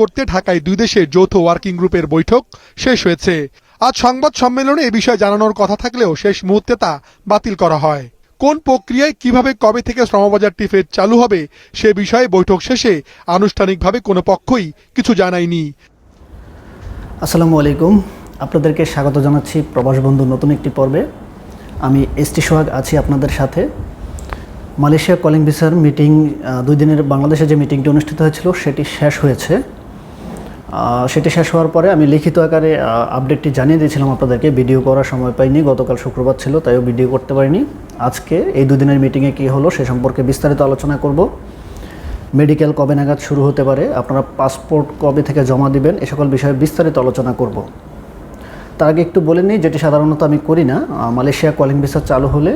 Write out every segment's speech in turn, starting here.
করতে ঢাকায় দুই দেশের যৌথ ওয়ার্কিং গ্রুপের বৈঠক শেষ হয়েছে। আজ সংবাদ সম্মেলনে এ বিষয়ে জানানোর কথা থাকলেও শেষ মুহূর্তে তা বাতিল করা হয়। কোন প্রক্রিয়ায় কীভাবে কবে থেকে শ্রমবাজারটি ফের চালু হবে সে বিষয়ে বৈঠক শেষে আনুষ্ঠানিকভাবে কোনো পক্ষই কিছু জানায়নি। আসসালামু আলাইকুম। আপনাদেরকে স্বাগত জানাচ্ছি প্রবাস বন্ধু নতুন একটি পর্বে। আমি এস টি সোহাগ আছি আপনাদের সাথে। মালয়েশিয়া কলিং ভিসার মিটিং দুই দিনের বাংলাদেশে যে মিটিংটি অনুষ্ঠিত হয়েছিল সেটি শেষ হয়েছে। সেটি শেষ হওয়ার পরে আমি লিখিত আকারে আপডেটটি জানিয়ে দিয়েছিলাম আপনাদেরকে। ভিডিও করার সময় পাইনি, গতকাল শুক্রবার ছিল তাইও ভিডিও করতে পারিনি। আজকে এই দুদিনের মিটিংয়ে কী হলো সে সম্পর্কে বিস্তারিত আলোচনা করব। মেডিকেল কবে নাগাদ শুরু হতে পারে, আপনারা পাসপোর্ট কবে থেকে জমা দিবেন, এ সকল বিষয়ে বিস্তারিত আলোচনা করব। তার আগে একটু বলে নিই, যেটি সাধারণত আমি করি না মালয়েশিয়া কলিং ভিসা চালু হলে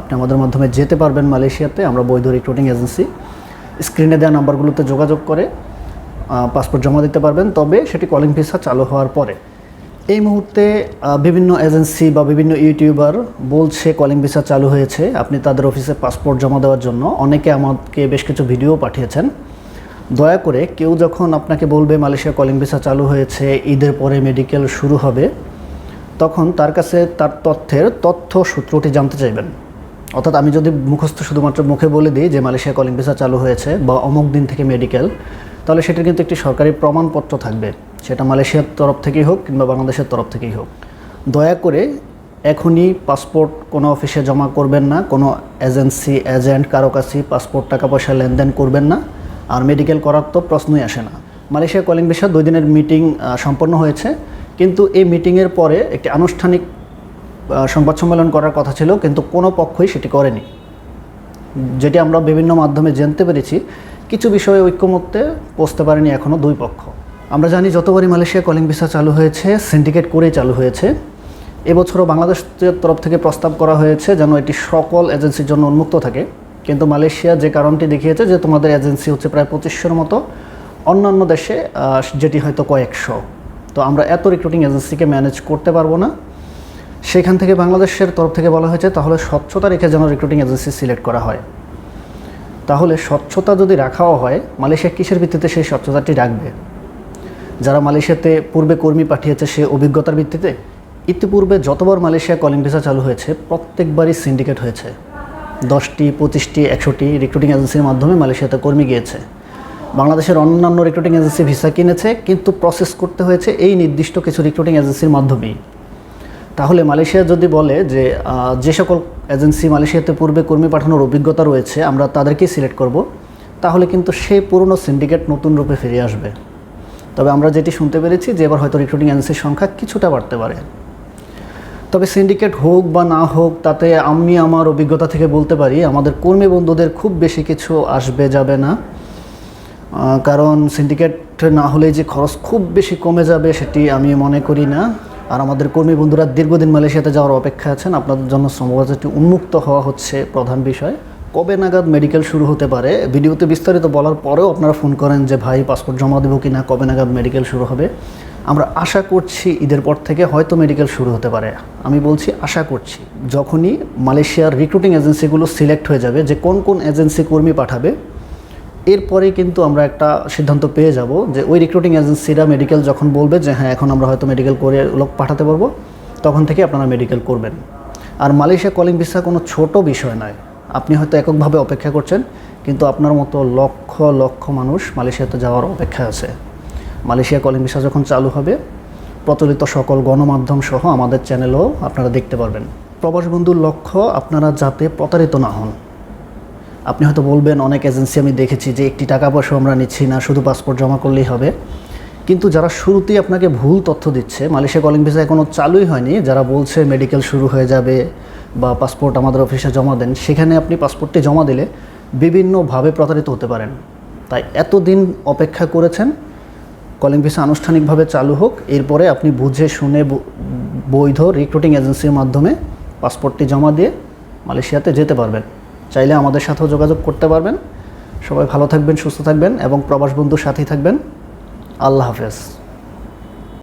আপনি আমাদের মাধ্যমে যেতে পারবেন মালয়েশিয়াতে, আমরা বৈধ রিক্রুটিং এজেন্সি স্ক্রিনে দেওয়া নাম্বারগুলোতে যোগাযোগ করে পাসপোর্ট জমা দিতে পারবেন, তবে সেটি কলিং ভিসা চালু হওয়ার পরে। এই মুহূর্তে বিভিন্ন এজেন্সি বা বিভিন্ন ইউটিউবার বলছে কলিং ভিসা চালু হয়েছে, আপনি তাদের অফিসে পাসপোর্ট জমা দেওয়ার জন্য। অনেকে আমাকে বেশ কিছু ভিডিও পাঠিয়েছেন। দয়া করে কেউ যখন আপনাকে বলবে মালয়েশিয়া কলিং ভিসা চালু হয়েছে, ঈদের পরে মেডিকেল শুরু হবে, তখন তার কাছে তার তথ্যের তথ্য সূত্রটি জানতে চাইবেন। অর্থাৎ আমি যদি মুখস্থ শুধুমাত্র মুখে বলে দিই যে মালয়েশিয়া কলিং ভিসা চালু হয়েছে বা অমুক দিন থেকে মেডিকেল তাহলে সেটার কিন্তু একটি সরকারি প্রমাণপত্র থাকবে। সেটা মালয়েশিয়ার তরফ থেকেই হোক কিংবা বাংলাদেশের তরফ থেকেই হোক। দয়া করে এখনই পাসপোর্ট কোনো অফিসে জমা করবেন না, কোনো এজেন্সি, এজেন্ট কারও কাছে পাসপোর্ট টাকা পয়সা লেনদেন করবেন না। আর মেডিকেল করার তো প্রশ্নই আসে না। মালয়েশিয়া কলিং ভিসা দুই দিনের মিটিং সম্পন্ন হয়েছে। কিন্তু এই মিটিংয়ের পরে একটি আনুষ্ঠানিক সংবাদ সম্মেলন করার কথা ছিল, কিন্তু কোনো পক্ষই সেটি করেনি। যেটি আমরা বিভিন্ন মাধ্যমে জানতে পেরেছি কিছু বিষয়ে ঐক্যমত্যে পৌঁছতে পারেনি এখনও দুই পক্ষ। আমরা জানি যতবারই মালয়েশিয়া কলিং ভিসা চালু হয়েছে সিন্ডিকেট করেই চালু হয়েছে। এবছরও বাংলাদেশের তরফ থেকে প্রস্তাব করা হয়েছে যেন এটি সকল এজেন্সির জন্য উন্মুক্ত থাকে। কিন্তু মালয়েশিয়া যে কারণটি দেখিয়েছে যে তোমাদের এজেন্সি হচ্ছে প্রায় পঁচিশশোর মতো, অন্যান্য দেশে যেটি হয়তো কয়েকশো। তো আমরা এত রিক্রুটিং এজেন্সিকে ম্যানেজ করতে পারব না। সেখান থেকে বাংলাদেশের তরফ থেকে বলা হয়েছে তাহলে স্বচ্ছতা রেখে যেন রিক্রুটিং এজেন্সি সিলেক্ট করা হয়। তাহলে স্বচ্ছতা যদি রাখাও হয়, মালয়েশিয়া কিসের ভিত্তিতে সেই স্বচ্ছতাটি রাখবে? যারা মালয়েশিয়াতে পূর্বে কর্মী পাঠিয়েছে সে অভিজ্ঞতার ভিত্তিতে? ইতিপূর্বে যতবার মালয়েশিয়া কলিং ভিসা চালু হয়েছে, প্রত্যেকবারই সিন্ডিকেট হয়েছে। দশটি, পঁচিশটি, একশোটি রিক্রুটিং এজেন্সির মাধ্যমে মালয়েশিয়াতে কর্মী গিয়েছে। বাংলাদেশের অন্যান্য রিক্রুটিং এজেন্সি ভিসা কিনেছে, কিন্তু প্রসেস করতে হয়েছে এই নির্দিষ্ট কিছু রিক্রুটিং এজেন্সির মাধ্যমেই। তাহলে মালয়েশিয়া যদি বলে যে যে সকল এজেন্সি মালয়েশিয়াতে পূর্বে কর্মী পাঠানোর অভিজ্ঞতা রয়েছে, আমরা তাদেরকেই সিলেক্ট করব, তাহলে কিন্তু সেই পুরনো সিন্ডিকেট নতুন রূপে ফিরে আসবে। তবে আমরা যেটি শুনতে পেরেছি যে, এবার হয়তো রিক্রুটিং এজেন্সির সংখ্যা কিছুটা বাড়তে পারে। তবে সিন্ডিকেট হোক বা না হোক, তাতে আমি আমার অভিজ্ঞতা থেকে বলতে পারি, আমাদের কর্মী বন্ধুদের খুব বেশি কিছু আসবে যাবে না। কারণ সিন্ডিকেট না হলে যে খরচ খুব বেশি কমে যাবে, সেটি আমি মনে করি না। আর আমাদের কর্মী বন্ধুরা দীর্ঘদিন মালয়েশিয়াতে যাওয়ার অপেক্ষা আছেন। আপনাদের জন্য শ্রমবাজারটি উন্মুক্ত হওয়া হচ্ছে প্রধান বিষয়। কবে নাগাদ মেডিকেল শুরু হতে পারে? ভিডিওতে বিস্তারিত বলার পরেও আপনারা ফোন করেন যে, ভাই, পাসপোর্ট জমা দেবো কি না কবে নাগাদ মেডিকেল শুরু হবে? আমরা আশা করছি ঈদের পর থেকে হয়তো মেডিকেল শুরু হতে পারে। আমি বলছি আশা করছি। যখনই মালয়েশিয়ার রিক্রুটিং এজেন্সিগুলো সিলেক্ট হয়ে যাবে যে, কোন কোন এজেন্সি কর্মী পাঠাবে এরপরে কিন্তু আমরা একটা সিদ্ধান্ত পেয়ে যাব যে ওই রিক্রুটিং এজেন্সিরা মেডিকেল যখন বলবে যে হ্যাঁ এখন আমরা হয়তো মেডিকেল করে লোক পাঠাতে পারব, তখন থেকে আপনারা মেডিকেল করবেন। আর মালয়েশিয়া কলিং ভিসা কোনো ছোট বিষয় নয়। আপনি হয়তো এককভাবে অপেক্ষা করছেন, কিন্তু আপনার মতো লক্ষ লক্ষ মানুষ মালয়েশিয়াতে যাওয়ার অপেক্ষা আছে। মালয়েশিয়া কলিং ভিসা যখন চালু হবে, প্রচলিত সকল গণমাধ্যম সহ আমাদের চ্যানেলও আপনারা দেখতে পারবেন। প্রবাস বন্ধুর লক্ষ্য আপনারা যাতে প্রতারিত না হন। আপনি হয়তো বলবেন, অনেক এজেন্সি আমি দেখেছি যে একটি টাকা পয়সা আমরা নিচ্ছি না, শুধু পাসপোর্ট জমা করলেই হবে। কিন্তু যারা শুরুতেই আপনাকে ভুল তথ্য দিচ্ছে, মালয়েশিয়া কলিং ভিসা এখনও চালুই হয়নি, যারা বলছে মেডিকেল শুরু হয়ে যাবে বা পাসপোর্ট আমাদের অফিসে জমা দেন, সেখানে আপনি পাসপোর্টটি জমা দিলে বিভিন্নভাবে প্রতারিত হতে পারেন। তাই এতদিন অপেক্ষা করেছেন কলিং ভিসা আনুষ্ঠানিকভাবে চালু হোক, এরপরে আপনি বুঝে শুনে বৈধ রিক্রুটিং এজেন্সির মাধ্যমে পাসপোর্টটি জমা দিয়ে মালয়েশিয়াতে যেতে পারবেন। চাইলে আমাদের সাথেও যোগাযোগ করতে পারবেন। সবাই ভালো থাকবেন, সুস্থ থাকবেন এবং প্রবাস বন্ধুর সাথেই থাকবেন। আল্লাহ হাফেজ।